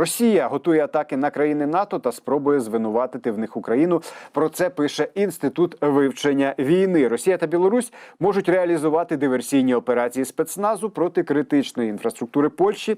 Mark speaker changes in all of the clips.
Speaker 1: Росія готує атаки на країни НАТО та спробує звинуватити в них Україну. Про це пише інститут вивчення війни. Росія та Білорусь можуть реалізувати диверсійні операції спецназу проти критичної інфраструктури Польщі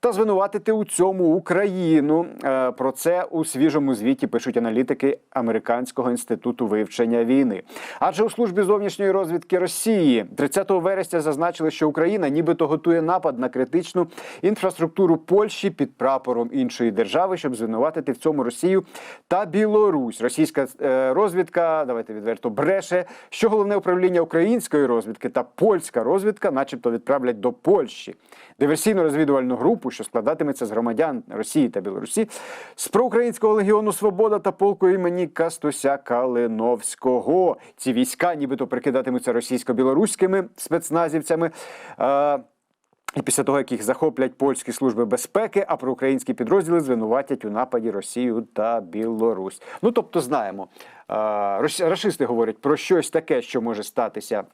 Speaker 1: та звинуватити у цьому Україну. Е, Про це у свіжому звіті пишуть аналітики Американського інституту вивчення війни. Адже у службі зовнішньої розвідки Росії 30 вересня зазначили, що Україна нібито готує напад на критичну інфраструктуру Польщі під прапором іншої держави, щоб звинуватити в цьому Росію та Білорусь. Російська е, розвідка, давайте відверто бреше, що головне управління української розвідки та польська розвідка, начебто, відправлять до Польщі диверсійну розвідувальну групу, що складатиметься з громадян Росії та Білорусі, з проукраїнського легіону Свобода та полку імені Кастуся Калиновського. Ці війська, нібито прикидатимуться російсько-білоруськими спецназівцями. І після того, як їх захоплять польські служби безпеки, а проукраїнські підрозділи звинуватять у нападі Росію та Білорусь. Ну тобто, знаємо, рашисти говорять про щось таке, що може статися.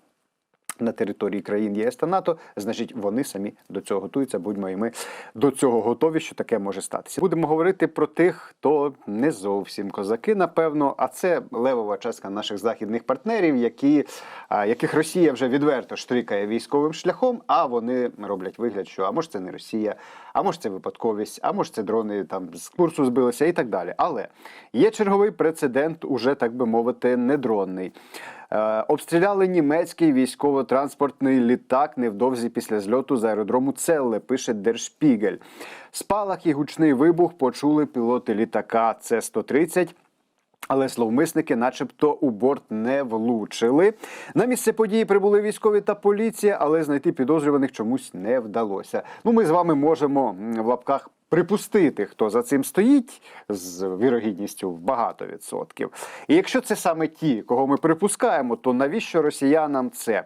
Speaker 1: На території країн ЄС та НАТО, значить, вони самі до цього готуються. Будьмо і ми до цього готові, що таке може статися. Будемо говорити про тих, хто не зовсім козаки, напевно. А це левова частка наших західних партнерів, які, яких Росія вже відверто штрикає військовим шляхом. А вони роблять вигляд, що а може це не Росія, а може це випадковість, а може це дрони там з курсу збилися і так далі. Але є черговий прецедент, уже так би мовити, недронний. Е, Обстріляли німецький військово-транспортний літак невдовзі після зльоту з аеродрому Целле, пише Дершпігель. Спалах і гучний вибух почули пілоти літака С-130. Але зловмисники, начебто, у борт не влучили. На місце події прибули військові та поліція, але знайти підозрюваних чомусь не вдалося. Ну, ми з вами можемо в лапках припустити, хто за цим стоїть, з вірогідністю в багато відсотків. І якщо це саме ті, кого ми припускаємо, то навіщо росіянам це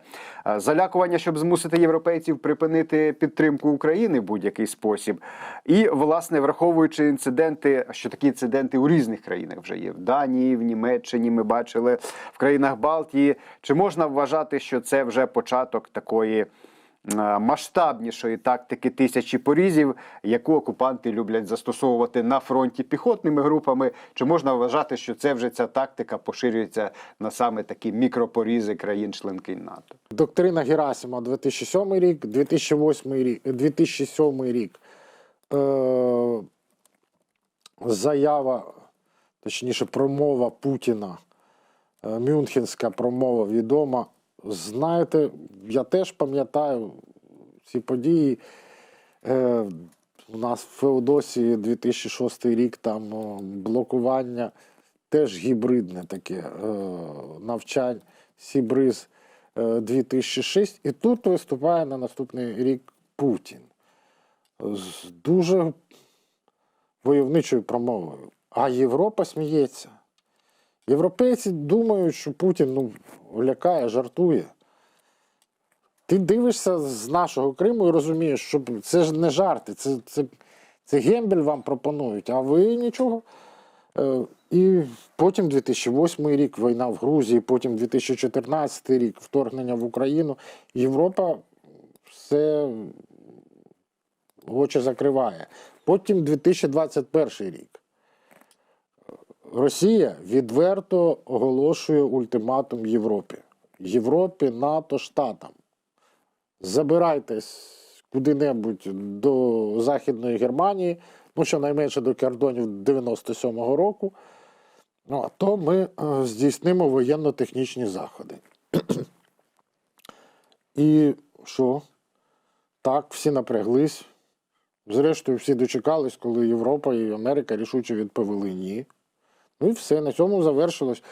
Speaker 1: Е, залякування, щоб змусити європейців припинити підтримку України в будь-який спосіб? І власне враховуючи інциденти, що такі інциденти у різних країнах вже є в Данії, в Німеччині. Ми бачили в країнах Балтії. Чи можна вважати, що це вже початок такої? Е, Масштабнішої тактики тисячі порізів, яку окупанти люблять застосовувати на фронті піхотними групами, чи можна вважати, що це вже ця тактика поширюється на саме такі мікропорізи країн-членкинь НАТО?
Speaker 2: Доктрина Герасима 2007 рік, 2008 рік, 2007 рік. Е, заява, точніше, промова Путіна, е, Мюнхенська промова відома. Знаєте, я теж пам'ятаю ці події. Е, у нас в Феодосії 2006 рік там блокування теж гібридне таке е, навчань Сібриз е, 2006. І тут виступає на наступний рік Путін з дуже войовничою промовою. А Європа сміється. Європейці думають, що Путін ну, лякає, жартує. Ти дивишся з нашого Криму і розумієш, що це ж не жарти, це, це, це гембель вам пропонують, а ви нічого. Е, І потім 2008 рік війна в Грузії, потім 2014 рік вторгнення в Україну. Європа все очі закриває. Потім 2021 рік. Росія відверто оголошує ультиматум Європі. Європі, НАТО, Штатам. Забирайтесь куди-небудь до Західної Германії, ну щонайменше до кордонів 97-го року. Ну, а то ми е, здійснимо воєнно-технічні заходи. І що? Так, всі напряглись. Зрештою, всі дочекались, коли Європа і Америка рішуче відповіли ні. Ну і все, на цьому завершилось.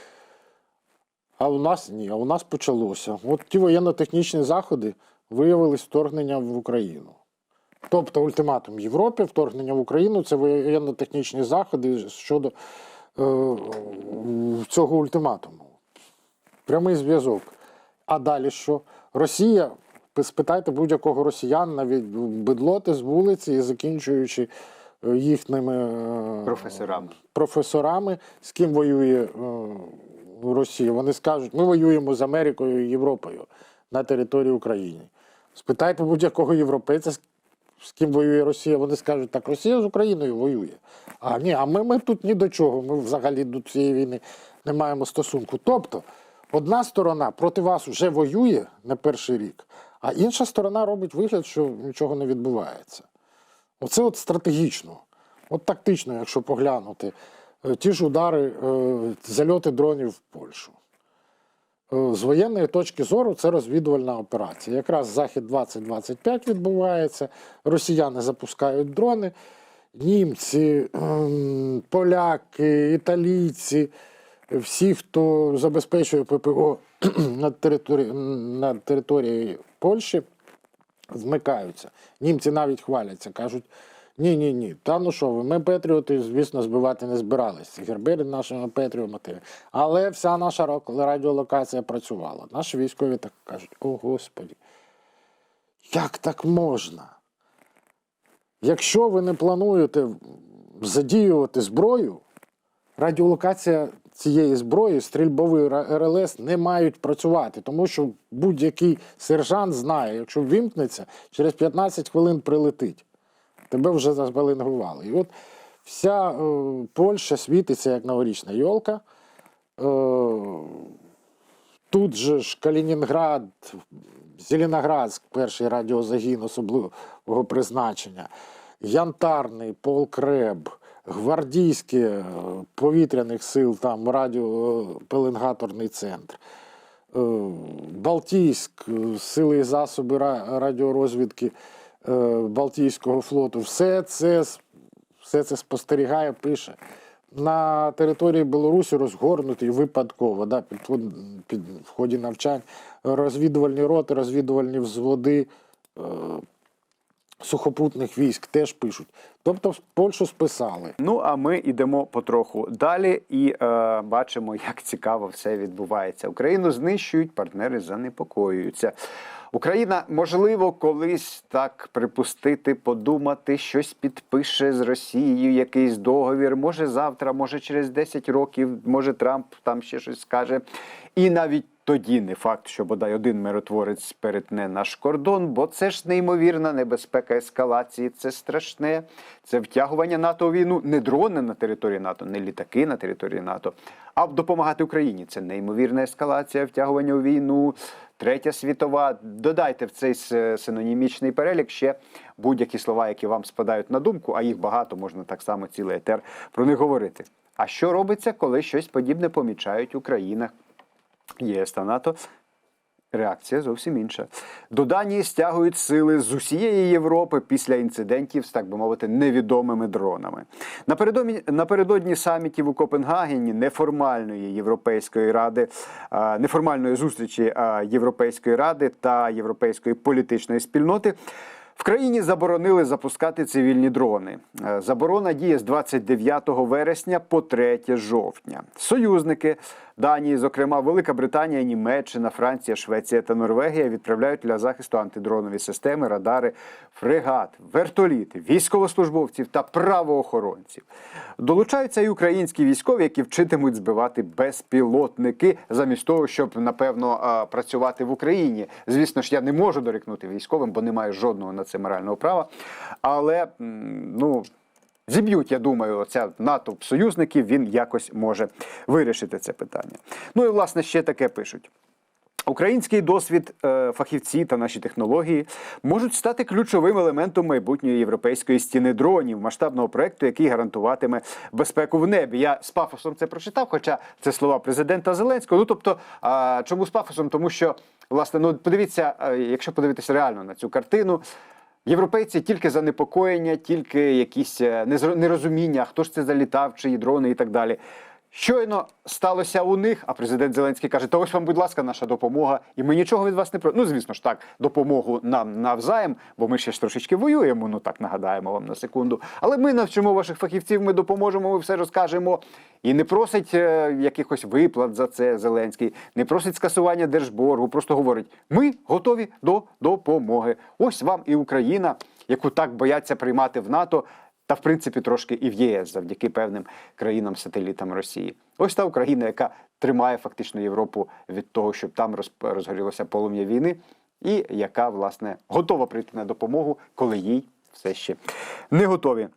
Speaker 2: А у нас ні, а у нас почалося. От ті воєнно-технічні заходи виявились вторгнення в Україну. Тобто ультиматум Європі, вторгнення в Україну це воєнно-технічні заходи щодо е, цього ультиматуму. Прямий зв'язок. А далі що? Росія, спитайте будь-якого росіян, навіть бедлоти з вулиці, і закінчуючи їхніми е,
Speaker 1: Професорами.
Speaker 2: професорами, з ким воює е, Росія. Вони скажуть, ми воюємо з Америкою і Європою на території України. Спитайте будь-якого європейця, з ким воює Росія, вони скажуть, так, Росія з Україною воює. А ні, а ми, ми тут ні до чого. Ми взагалі до цієї війни не маємо стосунку. Тобто, одна сторона проти вас вже воює не перший рік, а інша сторона робить вигляд, що нічого не відбувається. Оце от стратегічно, от тактично, якщо поглянути, е, ті ж удари, е, зальоти дронів в Польщу. Е, З воєнної точки зору це розвідувальна операція. Якраз Захід 2025 відбувається, росіяни запускають дрони, німці, ем, поляки, італійці, всі, хто забезпечує ППО на території, на території Польщі, змикаються. Німці навіть хваляться, кажуть. Ні, ні, ні. Та ну що ви, ми Петріоти, звісно, збивати не збиралися. Гербери нашими Петріотами. Але вся наша радіолокація працювала. Наші військові так кажуть: о Господі, як так можна? Якщо ви не плануєте задіювати зброю, радіолокація цієї зброї, стрільбовий РЛС не мають працювати, тому що будь-який сержант знає, якщо ввімкнеться, через 15 хвилин прилетить. Тебе вже заспалингували. І от вся е, Польща світиться як новорічна йолка. Е, тут же ж Калінінград, Зеленоградськ, перший радіозагін особливого призначення, Янтарний, Полкреб, гвардійське повітряних сил, там радіопеленгаторний центр. Е, Балтійськ, е, сили і засоби радіорозвідки е, Балтійського флоту. Все це, все це спостерігає, пише. На території Білорусі розгорнутий випадково, да, під, під, в ході навчань розвідувальні роти, розвідувальні взводи сухопутних військ теж пишуть. Тобто Польщу списали.
Speaker 1: Ну а ми йдемо потроху далі і е, бачимо, як цікаво все відбувається. Україну знищують, партнери занепокоюються. Україна, можливо, колись так припустити, подумати, щось підпише з Росією, якийсь договір. Може завтра, може через 10 років, може Трамп там ще щось скаже. І навіть тоді не факт, що бодай один миротворець перетне наш кордон, бо це ж неймовірна небезпека ескалації. Це страшне. Це втягування НАТО у війну, не дрони на території НАТО, не літаки на території НАТО, а допомагати Україні. Це неймовірна ескалація, втягування у війну. Третя світова. Додайте в цей синонімічний перелік ще будь-які слова, які вам спадають на думку, а їх багато, можна так само цілий етер про них говорити. А що робиться, коли щось подібне помічають у країнах ЄС та НАТО? Реакція зовсім інша. До Данії стягують сили з усієї Європи після інцидентів з так би мовити невідомими дронами. Напередодні, напередодні самітів у Копенгагені неформальної Європейської ради, неформальної зустрічі Європейської ради та Європейської політичної спільноти. В країні заборонили запускати цивільні дрони. Заборона діє з 29 вересня по 3 жовтня. Союзники Данії, зокрема Велика Британія, Німеччина, Франція, Швеція та Норвегія, відправляють для захисту антидронові системи, радари, фрегат, вертоліти, військовослужбовців та правоохоронців. Долучаються і українські військові, які вчитимуть збивати безпілотники, замість того, щоб напевно працювати в Україні. Звісно ж, я не можу дорікнути військовим, бо не маю жодного на це морального права. Але ну. Зіб'ють, я думаю, оця натовп союзників, він якось може вирішити це питання. Ну і власне ще таке пишуть. Український досвід, е, фахівці та наші технології можуть стати ключовим елементом майбутньої європейської стіни дронів, масштабного проекту, який гарантуватиме безпеку в небі. Я з пафосом це прочитав, хоча це слова президента Зеленського. Ну тобто, чому з пафосом? Тому що власне, ну подивіться, е, якщо подивитися реально на цю картину. Європейці тільки занепокоєння, тільки якісь е, нерозуміння, хто ж це залітав, чиї дрони і так далі. Щойно сталося у них, а президент Зеленський каже: то ось вам, будь ласка, наша допомога, і ми нічого від вас не про. Ну, звісно ж, так, допомогу нам навзаєм, бо ми ще ж трошечки воюємо. Ну так нагадаємо вам на секунду. Але ми навчимо ваших фахівців, ми допоможемо, ми все розкажемо. І не просить е, якихось виплат за це Зеленський, не просить скасування держборгу, просто говорить: ми готові до допомоги. Ось вам і Україна, яку так бояться приймати в НАТО. Та в принципі трошки і в ЄС завдяки певним країнам-сателітам Росії. Ось та Україна, яка тримає фактично Європу від того, щоб там розгорілося полум'я війни, і яка власне готова прийти на допомогу, коли їй все ще не готові.